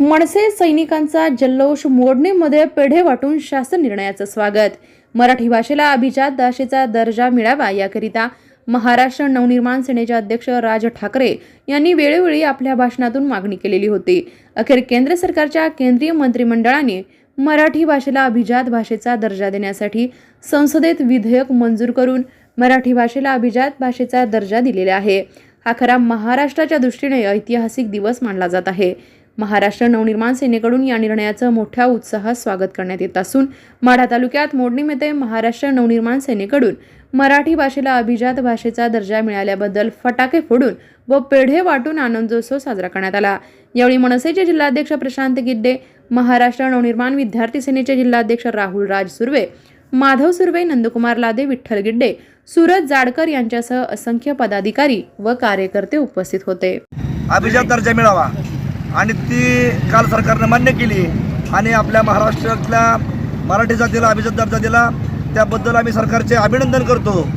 मनसे सैनिकांचा जल्लोष मोडणीमध्ये पेढे वाटून शासन निर्णयाचं स्वागत. मराठी भाषेला अभिजात भाषेचा दर्जा मिळावा याकरिता महाराष्ट्र नवनिर्माण सेनेचे अध्यक्ष राज ठाकरे यांनी वेळोवेळी आपल्या भाषणातून मागणी केलेली होती. अखेर केंद्र सरकारच्या केंद्रीय मंत्रिमंडळाने मराठी भाषेला अभिजात भाषेचा दर्जा देण्यासाठी संसदेत विधेयक मंजूर करून मराठी भाषेला अभिजात भाषेचा दर्जा दिलेला आहे. हा खरा महाराष्ट्राच्या दृष्टीने ऐतिहासिक दिवस मानला जात आहे. महाराष्ट्र नवनिर्माण सेनेकडून या निर्णयाचं मोठ्या उत्साहात स्वागत करण्यात येत असून माढा तालुक्यात मोडणीमध्ये महाराष्ट्र नवनिर्माण सेनेकडून मराठी भाषेला अभिजात भाषेचा दर्जा मिळाल्याबद्दल फटाके फोडून व पेढे वाटून आनंदोत्सव साजरा करण्यात आला. यावेळी मनसेचे जिल्हाध्यक्ष प्रशांत गिड्डे महाराष्ट्र नवनिर्माण विद्यार्थी सेनेचे जिल्हाध्यक्ष राहुल राज सुर्वे माधव सुर्वे नंदकुमार लादे विठ्ठल गिड्डे सूरज जाडकर यांच्यासह असंख्य पदाधिकारी व कार्यकर्ते उपस्थित होते. अभिजात दर्जा मिळावा. आणि ती काल सरकारनं मान्य केली. आणि आपल्या महाराष्ट्रातल्या मराठी जातीला अभिजात दर्जा दिला त्याबद्दल आम्ही सरकारचे अभिनंदन करतो.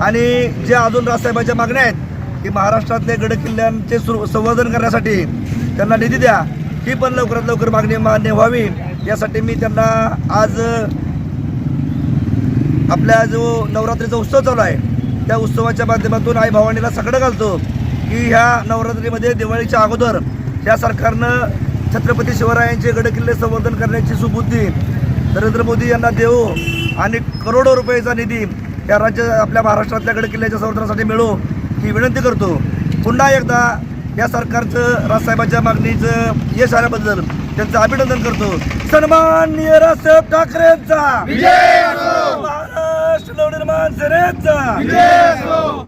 आणि जे अजून राजसाहेबांच्या मागण्या आहेत की महाराष्ट्रातले गडकिल्ल्यांचे सु संवर्धन करण्यासाठी त्यांना निधी द्या. ही पण लवकरात लवकर मागणी मान्य व्हावी. यासाठी मी त्यांना आज आपल्या जो नवरात्रीचा उत्सव चालू आहे त्या उत्सवाच्या माध्यमातून आई भवानीला सगळं घालतो की ह्या नवरात्रीमध्ये दिवाळीच्या अगोदर या सरकारनं छत्रपती शिवरायांचे गडकिल्ले संवर्धन करण्याची सुबुद्धी नरेंद्र मोदी यांना देऊ आणि करोडो रुपयाचा निधी या राज्य आपल्या महाराष्ट्रातल्या गडकिल्ल्याच्या संवर्धनासाठी मिळू ही विनंती करतो. पुन्हा एकदा या सरकारचं राजसाहेबांच्या मागणीचं यश आल्याबद्दल त्यांचं अभिनंदन करतो. सन्माननीय राजसाहेब ठाकरेंचा! महाराष्ट्र नवनिर्माण सेनेचा!